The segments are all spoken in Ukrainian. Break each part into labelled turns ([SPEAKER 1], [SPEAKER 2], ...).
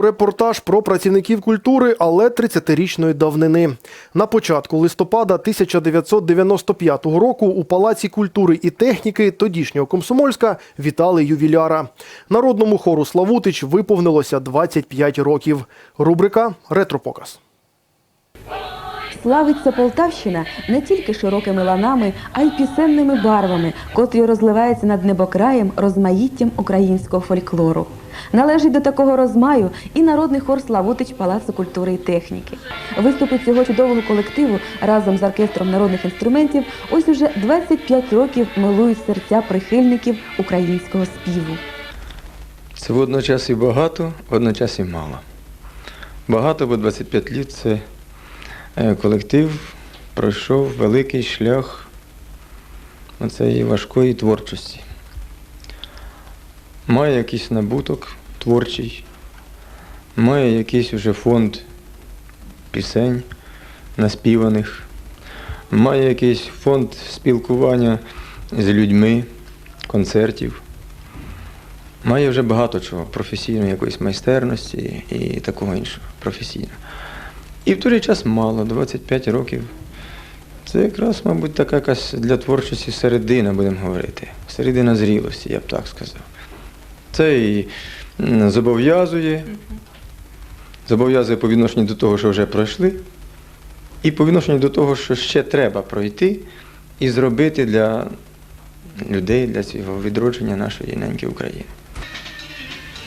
[SPEAKER 1] Репортаж про працівників культури, але 30-річної давнини. На початку листопада 1995 року у Палаці культури і техніки тодішнього Комсомольська вітали ювіляра. Народному хору Славутич виповнилося 25 років. Рубрика Ретропоказ.
[SPEAKER 2] Славиться Полтавщина не тільки широкими ланами, а й пісенними барвами, котрі розливаються над небокраєм розмаїттям українського фольклору. Належить до такого розмаю і народний хор Славутич Палацу культури і техніки. Виступи цього чудового колективу разом з оркестром народних інструментів ось уже 25 років милують серця прихильників українського співу.
[SPEAKER 3] Це водночас і багато, водночас і мало. Багато, бо 25 літ це колектив пройшов великий шлях цієї важкої творчості. Має якийсь набуток творчий, має якийсь уже фонд пісень наспіваних, має якийсь фонд спілкування з людьми, концертів. Має вже багато чого, професійної якоїсь майстерності і такого іншого професійного. І в той же час мало, 25 років. Це якраз, мабуть, така якась для творчості середина, будемо говорити. Середина зрілості, я б так сказав. Це і зобов'язує, зобов'язує по відношенню до того, що вже пройшли, і по відношенню до того, що ще треба пройти і зробити для людей, для цього відродження нашої неньки України.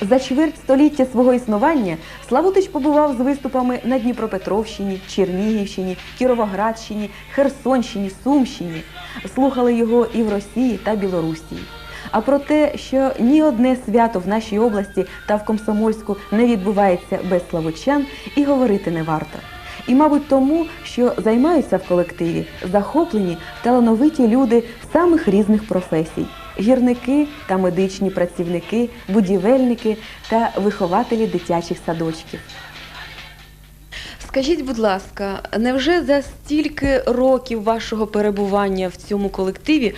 [SPEAKER 2] За чверть століття свого існування Славутич побував з виступами на Дніпропетровщині, Чернігівщині, Кіровоградщині, Херсонщині, Сумщині. Слухали його і в Росії та Білорусі. А про те, що ні одне свято в нашій області та в Комсомольську не відбувається без славучан, і говорити не варто. І, мабуть, тому, що займаються в колективі захоплені талановиті люди самих різних професій: гірники та медичні працівники, будівельники та вихователі дитячих садочків. Скажіть, будь ласка, невже за стільки років вашого перебування в цьому колективі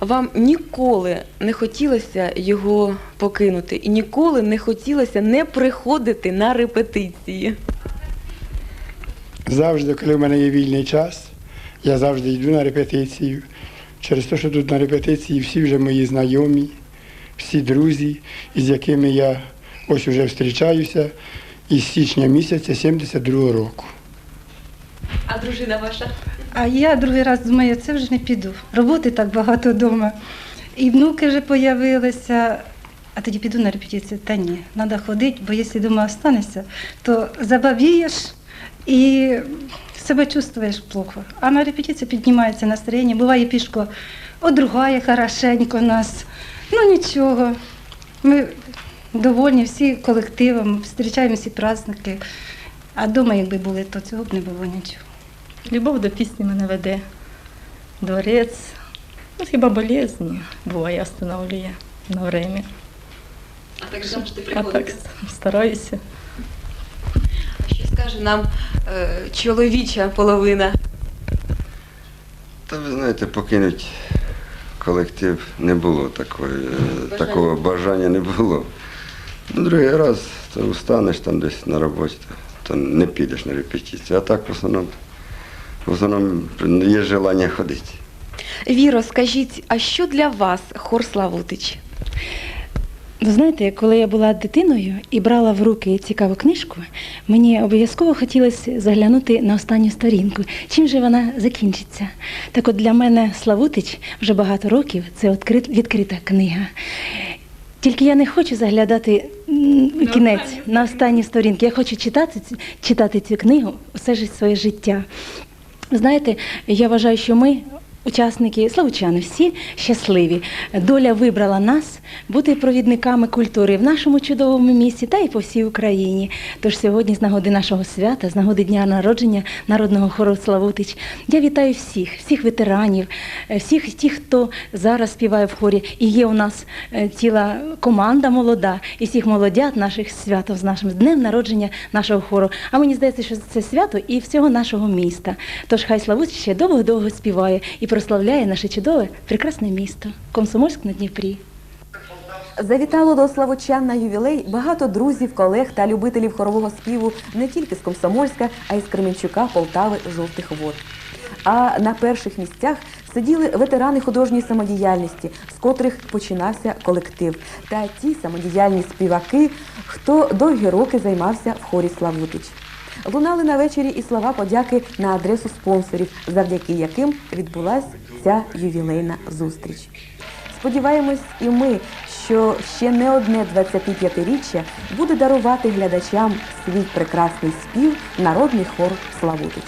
[SPEAKER 2] вам ніколи не хотілося його покинути і ніколи не хотілося не приходити на репетиції?
[SPEAKER 4] Завжди, коли в мене є вільний час, я завжди йду на репетицію. Через те, що тут на репетиції всі вже мої знайомі, всі друзі, із якими я ось уже зустрічаюся із січня місяця 72-го року.
[SPEAKER 2] А дружина ваша?
[SPEAKER 5] А я другий раз думаю, це вже не піду. Роботи так багато вдома. І внуки вже з'явилися. А тоді піду на репетицію. Та ні, треба ходити, бо якщо вдома останешся, то забавієш і себе чувствуєш плохо. А на репетицію піднімається настроєння, буває пішко одругає хорошенько нас. Ну нічого. Ми довольні всі колективом, зустрічаємо всі праздники. А вдома, якби були, то цього б не було нічого.
[SPEAKER 6] Любов до пісні мене веде. Дворець. Ну, хіба болезні буває, останавлює на время.
[SPEAKER 2] А так завжди
[SPEAKER 6] А так стараюся.
[SPEAKER 2] Скаже нам е, чоловіча половина?
[SPEAKER 7] Та ви знаєте, покинуть колектив не було такої, е, такого бажання не було. Ну, другий раз то устанеш там десь на роботі, то, то не підеш на репетицію. А так в основному, в основному є бажання ходити.
[SPEAKER 2] Віро, скажіть, а що для вас хор Славутич?
[SPEAKER 8] Ви знаєте, коли я була дитиною і брала в руки цікаву книжку, мені обов'язково хотілося заглянути на останню сторінку. Чим же вона закінчиться? Так от для мене Славутич вже багато років це відкрит- відкрита книга. Тільки я не хочу заглядати у кінець на останні сторінки. Я хочу читати, читати цю книгу усе ж своє життя. Знаєте, я вважаю, що ми, учасники, славучани, всі щасливі. Доля вибрала нас бути провідниками культури в нашому чудовому місті та й по всій Україні. Тож сьогодні, з нагоди нашого свята, з нагоди дня народження народного хору Славутич, я вітаю всіх, всіх ветеранів, е, всіх тих, хто зараз співає в хорі. І є у нас е, ціла команда молода, і всіх молодят наших святів з нашим днем народження нашого хору. А мені здається, що це свято і всього нашого міста. Тож хай Славутич ще довго-довго співає і прославляє наше чудове, прекрасне місто Комсомольськ на Дніпрі.
[SPEAKER 2] Завітало до Славучан на ювілей багато друзів, колег та любителів хорового співу не тільки з Комсомольська, а й з Кременчука, Полтави, Жовтих Вод. А на перших місцях сиділи ветерани художньої самодіяльності, з котрих починався колектив, та ті самодіяльні співаки, хто довгі роки займався в хорі Славутич. Лунали на вечері і слова подяки на адресу спонсорів, завдяки яким відбулася ця ювілейна зустріч. Сподіваємось і ми, що ще не одне 25-річчя буде дарувати глядачам свій прекрасний спів народний хор Славутич.